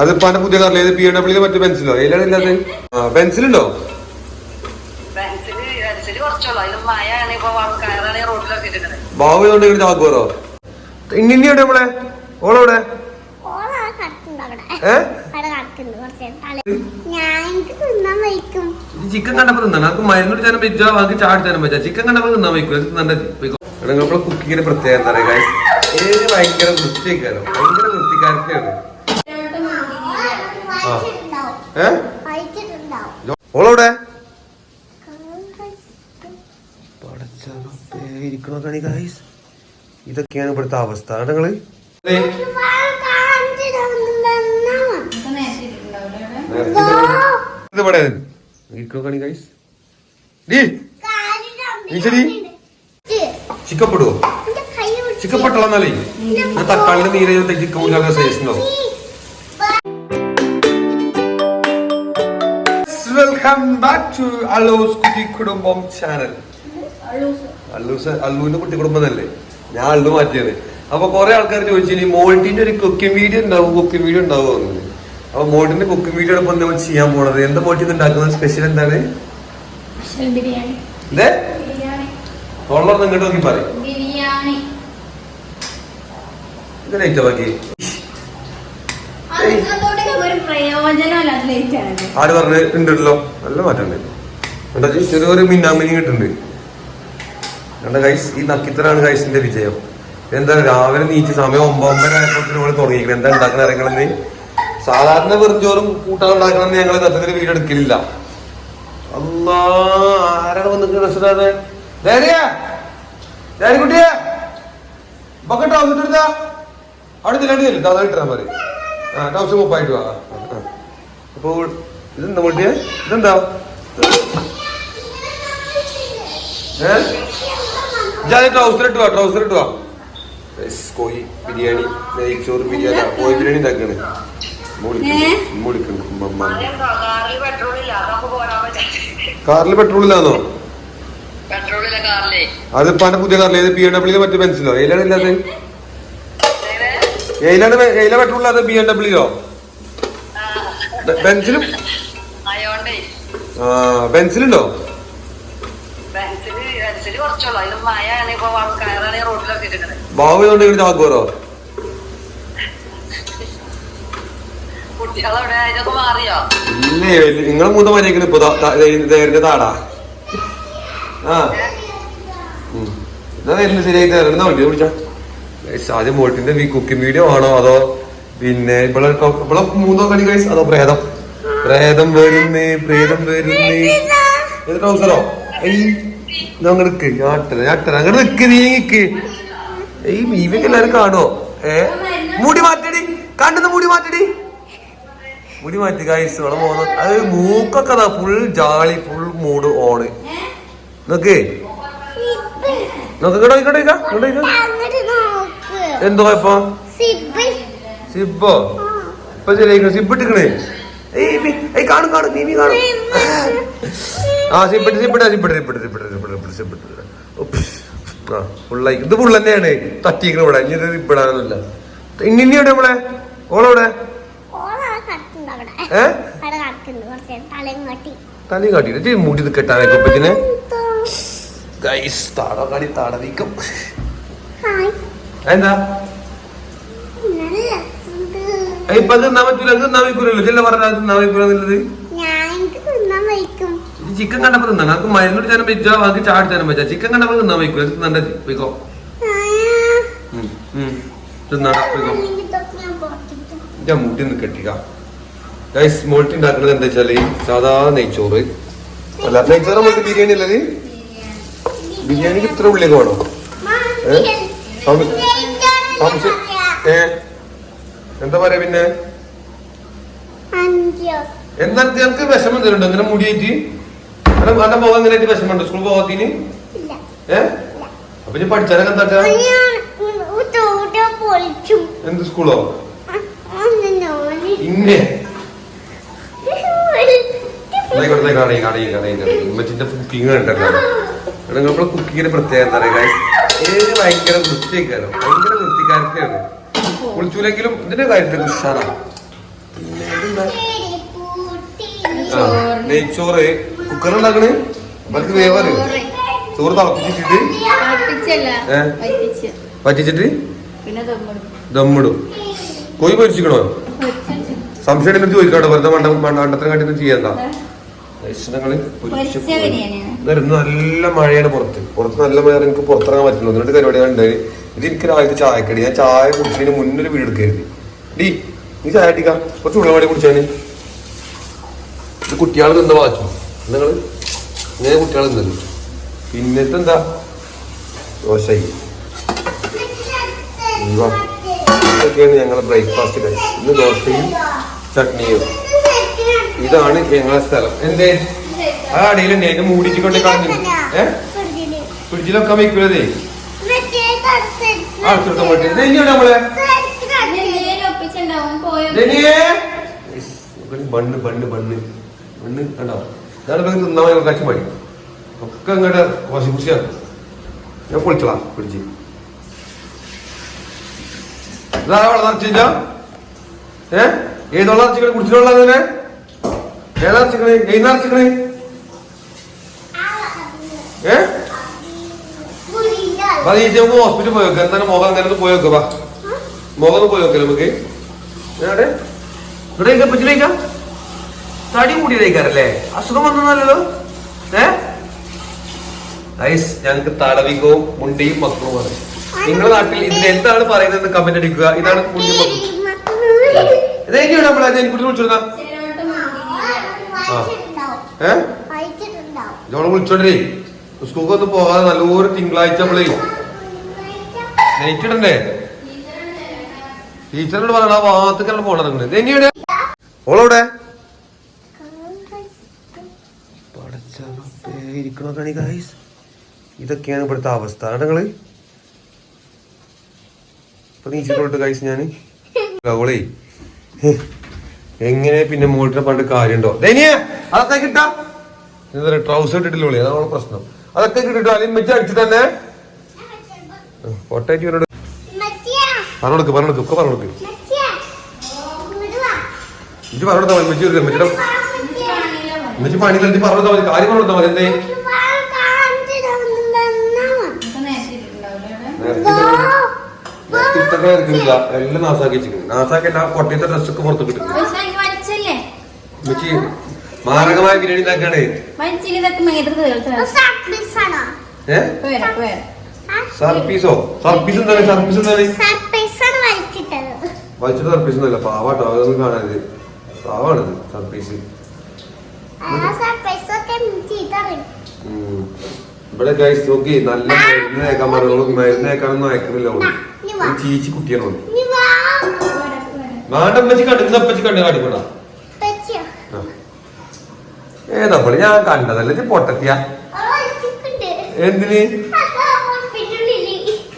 അത് പാന്റെ പുതിയ കാറിലെ പി ഡബ്ല്യൂ മറ്റു പെൻസിലോ അതിലാണ് ഇല്ലാതെ പെൻസിലുണ്ടോ ബാബു ഇതുകൊണ്ട് ആക്കുവറോ ഇങ്ങനെ നമ്മളെ ഓളെവിടെ? ചിക്കൻ കണ്ടപ്പോ തിന്നാണ് നമുക്ക് മരുന്നോട് ചേരാൻ പറ്റുക നമുക്ക് ചാടി തരാൻ പറ്റുക ചിക്കൻ കണ്ടപ്പോ തിന്നാൻ വയ്ക്കും. തിന്നണ്ട കുക്കിങ്ങിന്റെ പ്രത്യേകത എന്താ പറയുക ഭയങ്കര വൃത്തിയൊക്കെയാലോ ഓളോടെ ഇതൊക്കെയാണ് ഇവിടുത്തെ അവസ്ഥ. നിങ്ങൾ? ഇതിവിടെ ചിക്കപ്പെട്ടോ എന്നാലേ. തക്കാളിന്റെ നീരോ ചിക്കൻ സൈസ് ഉണ്ടാവും വെൽക്കം ബാക്ക് ടു അലോസ് കുട്ടി കുടുംബം ചാനൽ അല്ലൂസ് അല്ലൂന്റെ കുട്ടി കുടുംബം തന്നെ ഞാൻ അല്ലു മാറ്റിയത്. അപ്പൊ കുറെ ആൾക്കാർ ചോദിച്ചു മോൾട്ടിന്റെ ഒരു കുക്കിംഗ് വീഡിയോ ഉണ്ടാവും കുക്കിംഗ് വീഡിയോ ഉണ്ടാവും അപ്പൊ മോൾട്ടിന്റെ കുക്കിംഗ് വീഡിയോ ഇപ്പൊ നമ്മൾ ചെയ്യാൻ പോണത്. എന്താ മോൾട്ടി ഉണ്ടാക്കുന്നത്? സ്പെഷ്യൽ എന്താണ്? ബിരിയാണി. തൊള്ളർന്ന് ഇങ്ങോട്ട് നോക്കി പറയും. ബിരിയാണി. ഇത് ലൈറ്റ് ബാക്കി ആര് പറഞ്ഞിട്ടുണ്ടല്ലോ നല്ല മാറ്റം ചെറിയൊരു മിന്നാമിനി കിട്ടുന്നുണ്ട്. കണ്ട ഗൈസ് ഈ നക്കിത്തരാണ് ഗൈസിന്റെ വിജയം. എന്താ രാവിലെ നീച്ച് സമയം ആയപ്പോൾ നമ്മൾ തുടങ്ങിയിരിക്കുന്നത് എന്താ ഉണ്ടാക്കുന്ന ഇറങ്ങണമെന്ന് സാധാരണ വെറുതോറും കൂട്ടാൻ ഉണ്ടാക്കണമെന്ന് ഞങ്ങൾ സത്യത്തിൽ വീഡിയോ എടുക്കലില്ല. വന്നിട്ട് അവിടെ ഇതിലാണ്ട് തരും അതാ ഇട്ടാ മതി ആ ടൗസ് മുപ്പായി രൂപ അപ്പോൾ ഇതെന്താ മുട്ടിയെ ഇതെന്താ? ഏ? ഞാൻ ട്രൗസർ ഇട്ടുവാ കോഴി ബിരിയാണി നെയ്ച്ചോറ് ബിരിയാണി കോഴി ബിരിയാണി ഉണ്ടാക്കണേ കാറിൽ പെട്രോൾ ഇല്ലാന്നോ? അതിപ്പാന്റെ പുതിയ കാറിൽ പി ഡബ്ല്യൂ മറ്റു പെൻസിലോ ഏലാണ് ഇല്ലാതെ എയിലാണ് എയില പെട്രോൾ അത് ബി എം ഡബ്ല്യൂയോ ബെൻസിലും ബെൻസിലുണ്ടോ ബാബു ഇതുകൊണ്ട് ഇല്ലേ നിങ്ങളെ മൂന്ന് മരിക്കണ ഇപ്പൊ നേരിന്റെ താടാ. ആ. എന്നാ ശരിയായിട്ട് വണ്ടി വിളിച്ചാ ആദ്യം വോട്ടിന്റെ ഈ കുക്കിംഗ് വീഡിയോ ആണോ അതോ പിന്നെ ഇവിടെ ഇവിടെ മൂന്നോ കളി കഴിച്ചു അതോ പ്രേതം? പ്രേതം വരുന്നേ പ്രേതം വരുന്നേ. ഏത് ട്രൗസറോ ഏയ് അങ്ങ് നിക്ക്. ഞാട്ടര ഞാട്ടര അങ്ങോട്ട് നിക്ക് നീ നിക്ക്. ഏയ് ഇവക്ക് എല്ലാരും കാണുവോ? ഏ? മുടി മാറ്റടി കണ്ടെന്ന് മുടി മാറ്റടി മുടി മാറ്റി ഗൈസ് ഇവിടെ പോകുന്നു. അത് മൂക്കൊക്കെ അതാ full jolly full mood on നോക്ക് നോക്ക് ഇങ്ങോട്ട് ഇങ്ങോട്ട് ഇങ്ങോട്ട്. അങ്ങോട്ട് എന്തോ ഇപ്പൊ? സിബോ. ഇപ്പൊ സിബ് കാണും കാണും നീ കാണും. ആ സിബിട്ട് സിബിട്ട് സിബിട്ട് സിബിട്ട് ആ ഇത് ഫുൾ തന്നെയാണ് തട്ടിക്കണ ഇവിടെ. ഇനി ഇത് ഇനി ഇനി എവിടെ നമ്മളെ ഓളെവിടെ തലി കാട്ടിട്ട് മുടി കെട്ടാനൊക്കെ ഇപ്പത്തിനെ ഗൈസ് കാടി താട എന്താ ഇപ്പൊ അത് തിന്നാൻ പറ്റൂല. അത് തിന്നാൻ വയ്ക്കൂലല്ലോ. ചെല്ല പറഞ്ഞ അത് തിന്നാൻ വയ്ക്കൂല ഞാൻ എനിക്ക് തിന്നാൻ വയ്ക്കും. ചിക്കൻ കണ്ടപ്പോ തിന്നാണ് നമുക്ക് മരുന്നോട് ചേരാൻ പറ്റുക അത് ചാടി ചേരാൻ പറ്റുക ചിക്കൻ കണ്ടപ്പോ തിന്നാൻ വയ്ക്കൂല. തിന്നണ്ട പോയിക്കോ. തിന്നാ. പോയിക്കോ. ഞാൻ മുട്ടി നിന്ന് കെട്ടിക്ക. ഗൈസ് മോൾട്ടി ഉണ്ടാക്കുന്നത് എന്താ വെച്ചാൽ സാധാ നെയ്ച്ചോറ്. അല്ല നെയ്ച്ചോറ് നമുക്ക് ബിരിയാണി അല്ലേ? ബിരിയാണിക്ക് ഇത്ര ഉള്ളിലേക്ക് വേണോ? ഏ? എന്താ പറയാ പിന്നെ? എന്നാൽ ഞങ്ങൾക്ക് വിഷമം എന്തെങ്കിലും ഇങ്ങനെ മുടിയേറ്റ് അന്റെ മുഖം എങ്ങനെ വിഷമമുണ്ടോ? സ്കൂൾ പോകാത്തിന് ഏ? അപ്പൊ ഇനി പഠിച്ചാലൊക്കെ എന്താ എന്ത് സ്കൂളോ? ഇന്നെ. ഉമ്മച്ചിന്റെ നമ്മളെ കുക്കിങ്ങിന്റെ പ്രത്യേകത എന്താ പറയുക ഏത് ഭയങ്കര വൃത്തിക്കാരോ ഭയങ്കര വൃത്തിക്കാരൊക്കെയാണ് കുളിച്ചൂലെങ്കിലും ഇതിന്റെ കാര്യത്തിൽ ഉഷാറാണ് നെയ്ച്ചോറ്. കുക്കർ ഉണ്ടാക്കണ്? അവർക്ക് വേവറ് ചോറ് തിളപ്പിച്ചിട്ട്? പറ്റിച്ചിട്ട് ദമ്മിടും. കോഴി പൊരിച്ചിക്കണോ? പൊരിച്ച് സംശയം ചോദിക്കാട്ടോ. വെറുതെ മണ്ട മണ്ടത്തിന് കാട്ടി ചെയ്യണ്ട ലക്ഷണങ്ങൾ പൊരിച്ച് ഇതായിരുന്നു നല്ല മഴയാണ് പുറത്ത്. പുറത്ത് നല്ല മഴ എനിക്ക് പുറത്തിറങ്ങാൻ പറ്റുള്ളൂ എന്നിട്ട് പരിപാടി ഉണ്ട്. ഇത് എനിക്ക് രാവിലത്തെ ചായക്കടി. ഞാൻ ചായ കുടിച്ചതിന് മുന്നൊരു വീട് എടുക്കരുത് ഡി നീ ചായ അടിക്കാം കുറച്ച് ഉള്ളവാടി കുടിച്ചാണ് ഇത് കുട്ടികൾ തിന്ന വാച്ചു നിങ്ങൾ ഇങ്ങനെ കുട്ടികൾ എന്തല്ലോ പിന്നത്തെ എന്താ? ദോശയി. ഇതൊക്കെയാണ് ഞങ്ങളെ ബ്രേക്ക്ഫാസ്റ്റ് കഴിച്ചത് ഇന്ന് ദോശയും ചട്നിയും. ഇതാണ് ഞങ്ങളെ സ്ഥലം. എന്തേ? ആ അടിയിൽ തന്നെ അതിന്റെ മൂടിച്ച് കൊണ്ട് കളഞ്ഞു. ഏ? ഫ്രിഡ്ജിലൊക്കെ വെക്കൂലതേ ആ അടുത്തോട്ട് പോയിട്ട് ഇതെന്നെയാണ് നമ്മളെ ബണ്ണ് ബണ്ണ് ബണ്ണ്. ബണ്ണ് കണ്ടോ? ഇതാണ് ഇവർക്ക് തിന്നാൻ കുറച്ച് മതി ഒക്കെ അങ്ങോട്ട് വാശി കുടിച്ചാണ് ഞാൻ പൊളിച്ചോളാം പിടിച്ച് ഇതാ വെള്ളം നിറച്ചില്ല ഏ? ഏത് വെള്ളം നിറച്ചിക്കണേ കുടിച്ചിട്ടുള്ള അതിനെ? ഏതാ നിറച്ചിക്കണേ ഏത് നിറച്ചിക്കണേ ഏ? നമുക്ക് ഹോസ്പിറ്റലിൽ പോയി വെക്കാം. എന്താണ് മുഖം അങ്ങനെ പോയി വെക്കുക വാ. മുഖം പോയി വെക്കല്ലേ നമുക്ക്. എവിടെ ഇവിടെ ഇരിക്കാം പറ്റില്ലേക്കാം തടി കൂടിയതേക്കാരല്ലേ അസുഖം വന്നല്ലോ ഏ? നൈസ് ഞങ്ങൾക്ക് തടവികവും മുണ്ടിയും മക്കളുമാണ് നിങ്ങളുടെ നാട്ടിൽ ഇതിന് എന്താണ് പറയുന്നത് കമന്റ് അടിക്കുക. ഇതാണ് മുണ്ടിയും മക്കളും. ഇതെങ്ങനെയാണ് നമ്മളെ. കുട്ടി വിളിച്ചോടാ ഏ? ജോളെ വിളിച്ചോണ്ടേ സ്കൂൾക്ക് ഒന്ന് പോകാതെ നല്ലൊരു തിങ്കളാഴ്ച നമ്മളെ നൈറ്റ് ഇടണ്ടേ ടീച്ചറിനോട് പറയണ ആ ഭാഗത്തേക്കാണ് പോണത് നിങ്ങൾ. ഇതെങ്ങനെയാണ് ഓളവിടെ? ഇതൊക്കെയാണ് ഇവിടുത്തെ അവസ്ഥ. നിങ്ങൾ? ഇപ്പൊ നീച്ചിട്ടോട്ട് ഗായ്സ് എങ്ങനെ പിന്നെ മോളിനെ പണ്ട് കാര്യണ്ടോ ധനിയ അതൊക്കെ കിട്ടാ. ട്രൗസർ ഇട്ടിട്ടില്ലേ? അതാണ് പ്രശ്നം. അതൊക്കെ കിട്ടിട്ടോ? അല്ലെങ്കിൽ മെച്ച അടിച്ചു തന്നെ? പൊട്ടായിട്ട് ഇവരോട് പറഞ്ഞോടുക്ക് പറഞ്ഞോടുക്ക് ഒക്കെ പറഞ്ഞെടുക്ക് ഇത് പറഞ്ഞോടുത്താ മതി മെച്ചി മെച്ചിയുടെ മെച്ചി പണി തല്ലി പറഞ്ഞോടുത്താ മതി കാര്യം പറഞ്ഞോടുത്താ മതി എന്തേ? എല്ലാം നാസാക്കി വെച്ചിരിക്കുന്നു. നാസാക്കി എല്ലാ കൊട്ടിയത്തെ ഡ്രസ്സൊക്കെ പുറത്ത് കിട്ടുന്നു മെച്ചി മാരകമായ ബിരിയാണി ഉണ്ടാക്കാണ് സർപ്പീസോ സർപ്പീസ് എന്താണ് സർപ്പീസ് എന്താണ് വലിച്ചിട്ടത്. വലിച്ചിട്ട് സർപ്പീസ് ഒന്നുമല്ല. പാവാട്ടോ അതൊന്നും കാണരുത്. പാവാണിത് സർപ്പീസ്. ഇവിടെ ഗൈസ് നോക്കി നല്ല മരുന്ന് അയക്കാൻ പറഞ്ഞു മരുന്ന് അയക്കുന്നില്ല ഓൾ. ചീച്ചി കുട്ടിയാണോ വേണ്ട നീ വാ. നാട്ടമ്മച്ചി കണ്ടു ഇന്നപ്പച്ചി കണ്ടു കാട്ടിക്കൊണ്ട ഏതപ്പോൾ ഞാൻ കണ്ടതല്ലേ? ഇത് പൊട്ടത്തിയ. എന്തിന്?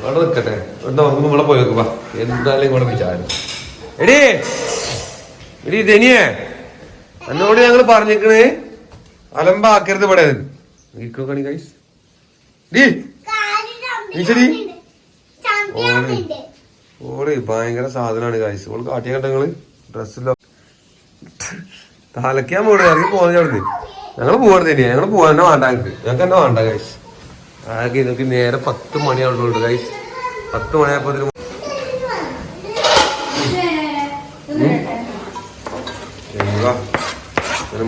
അവിടെ നിക്കട്ടെ എന്താ നമുക്ക് നമ്മളെ പോയി നോക്കുവാ എന്തായാലും ഇവിടെ വിചാരം എടി എടി ധനിയേ. എന്നോട് ഞങ്ങൾ പറഞ്ഞിരിക്കണേ. അലമ്പാക്കരുത് ഇവിടെ. ഇരിക്കണി ഗൈസ് ഡീ. ഈശ്വരി. ചാമ്പ്യനുണ്ട് ഓൾ ഭയങ്കര സാധനമാണ് കായ്സ് ഓൾ കാട്ടിയ കണ്ടങ്ങൾ ഡ്രസ്സിലോ തലക്കാൻ പോണേ ഇറങ്ങി പോകുന്ന അവിടെ ഞങ്ങൾ പോവാണ് തന്നെയാണ് ഞങ്ങൾ പോവാൻ തന്നെ വേണ്ട ഞങ്ങൾക്ക്. ഞങ്ങൾക്ക് തന്നെ വേണ്ട കൈസ് ആകെ ഇതൊക്കെ നേരെ പത്ത് മണിയാവുള്ളൂ കൈസ് പത്ത് മണിയായപ്പോ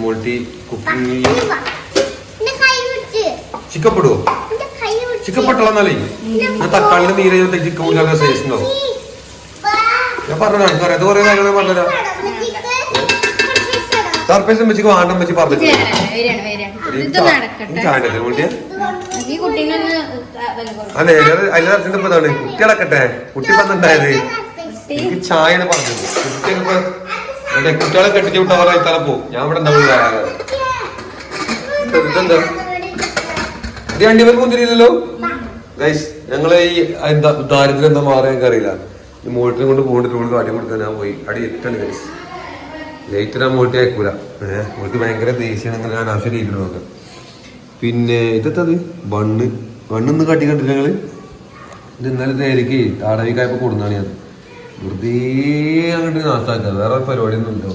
മോൾട്ടി കുക്കിംഗ് ചിക്കപ്പെടുവോ? ചിക്കപ്പെട്ടോന്നാലേ ഞാൻ തക്കാളിന്റെ നീര് ചിക്കൻ കൂടാതെ സൈസ് ഉണ്ടാവും ഞാൻ പറഞ്ഞു എനിക്കറിയാത്ത കുറെ കാര്യങ്ങൾ പറഞ്ഞുതരാം. സർപ്രൈസ് വെച്ച് വേണ്ട വെച്ച് പറഞ്ഞു വരികയാണ് വരികയാണ്. ഇത് നടക്കട്ടെ. ചാണ്ടല്ലേ മോൾട്ടിയെ ഈ കുട്ടീനൊന്ന് അതല്ല കൊടുക്കും അല്ലെ അതിൽ നടത്തിട്ട് ഇപ്പൊ ഇതാണ്. കുട്ടി അടക്കട്ടെ കുട്ടി പന്നുണ്ടായത് എനിക്ക് ചായയാണ് പറഞ്ഞത്. കുട്ടിയൊക്കെ കുട്ടികളെ കെട്ടിച്ച് വിട്ടാ പറയാൻ തല ഞാൻ ഇവിടെ ഉണ്ടാവില്ല ഇതെന്താ? ഇത് മുന്തിരിയില്ലല്ലോ? ഗൈസ് ഞങ്ങളെ ഈ എന്താ ദാരിദ്ര്യം എന്താ മാറാൻ അറിയില്ല ഈ മോട്ടറിനെ കൊണ്ട് പോകേണ്ട ഇവിടെ കാട്ടി കൊടുക്കാൻ ഞാൻ പോയി. അടി എട്ടാണ് ഗൈസ് ലേറ്റ് ഞാൻ മോട്ടി അയക്കൂല. ഏഹ് മോട്ടി ഭയങ്കര ദേഷ്യമാണെങ്കിൽ ഞാൻ ആവശ്യം രീതിയിൽ നോക്കാം. പിന്നെ ഇതെത്തത്? ബണ്ണ്. ബണ്ണ് കട്ടി കണ്ടില്ല ഞങ്ങൾ ഇത് ഇന്നലെ നേരിക്ക് താടവിക്കായപ്പോ കൊടുന്നാണ് ഞാൻ. വെറുതെ അങ്ങോട്ട് നാസാക്കുക വേറെ പരിപാടിയൊന്നും ഇല്ല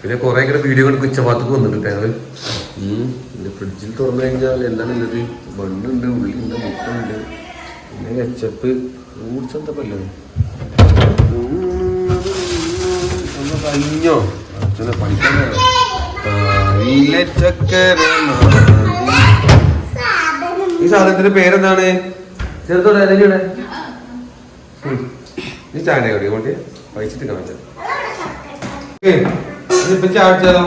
പിന്നെ കുറെ കൂടെ വീഡിയോ കണ്ടു ഉച്ചഭാഗത്തേക്ക് വന്നിട്ട് ഞങ്ങൾ ഉം. പിന്നെ ഫ്രിഡ്ജിൽ തുറന്നു കഴിഞ്ഞാൽ എന്താണ് ഉള്ളത് മണ്ണുണ്ട് ഉള്ളിയുണ്ട് മുട്ടുണ്ട് പിന്നെ കച്ചപ്പ് ഫ്രൂട്ട്സ് എന്താ പല്ലോ ഒന്ന് കഴിഞ്ഞോ? അച്ഛനെ സാധനം ഈ സാധനത്തിന്റെ പേരെന്താണ്? ചെറുതോടെ അല്ലെങ്കിലൂടെ ഈ ചായ കടി കൊണ്ട് കഴിച്ചിട്ട് കാണിച്ചത് ഇപ്പൊ ചാടിച്ചാലോ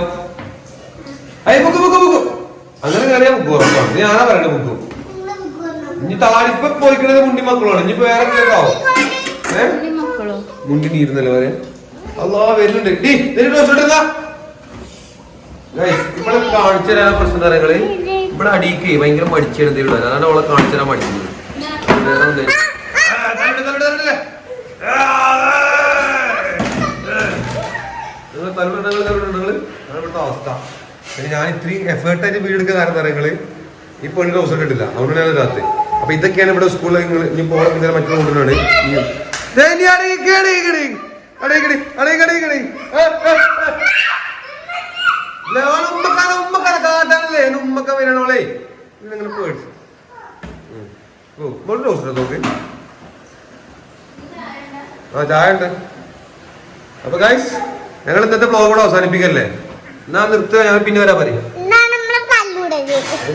അയ്യ ബുക്ക് ബുക്ക് ബുക്ക്. അങ്ങനെ കയറിയാ ബുക്ക് ഉറപ്പാണ് നീ ആരാ പറയണേ ബുക്ക്? ഇനി താടിപ്പ പോയിക്കണത് മുണ്ടി മക്കളാണ് ഇനി വേറെ കേട്ടോ ഏ? മുണ്ടി നീരുന്നല്ലോ വരെ? അല്ലാ വരുന്നുണ്ട്. ഡി ഇതിന് ഡോസ് ഇടുന്ന ഇവിടെ കാണിച്ചു തരാൻ പ്രശ്നം എന്താ ഇവിടെ അടിക്ക് ഭയങ്കര ഉള്ളത് അതാണ് അവളെ കാണിച്ചു തരാൻ മടിച്ചത്. അവസ്ഥ. ഞാൻ ഇത്രയും എഫേർട്ട് ആയിട്ട് വീട് എടുക്കുന്ന കാരണം ഈ പെണ്ണിന്റെ ഹൗസ് കിട്ടില്ല ഞാൻ ഇതാത്ത് അപ്പൊ ഇതൊക്കെയാണ് ഇവിടെ സ്കൂളിൽ ഇനി പോകണം ഉമ്മക്ക വരണോളേ നിങ്ങൾ പേടിച്ചു നോക്ക് ആ ചായ ഉണ്ട് അപ്പൊ ഗൈസ് ഞങ്ങൾ ഇന്നത്തെ ബ്ലോഗ് കൂടെ അവസാനിപ്പിക്കല്ലേ എന്നാ നിർത്തുക ഞാൻ പിന്നെ വരാ പറയും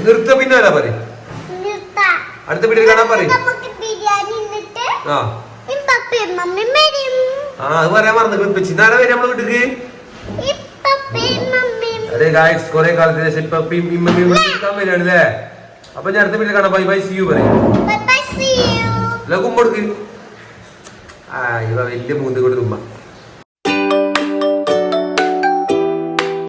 നിർത്തുക പിന്നെ വരാ പറയും അടുത്ത വീട്ടിൽ കാണാൻ പറയും ആ ആ അത് പറയാൻ മറന്നു ഇപ്പൊ ചിന്നാര വരും നമ്മളെ വീട്ടിക്ക്? അതെ ഗായ്സ് കുറെ കാലത്തിന് ശേഷം ഇപ്പൊ നിൽക്കാൻ വരികയാണ് അല്ലേ? അപ്പൊ ഞാൻ അടുത്ത വീട്ടിൽ കാണാം. ബൈ ബൈ സി യു പറയും. കുമ്പെടുക്ക് ആ ഇവ വലിയ മൂന്ന് കൊണ്ട് തുമ്മ.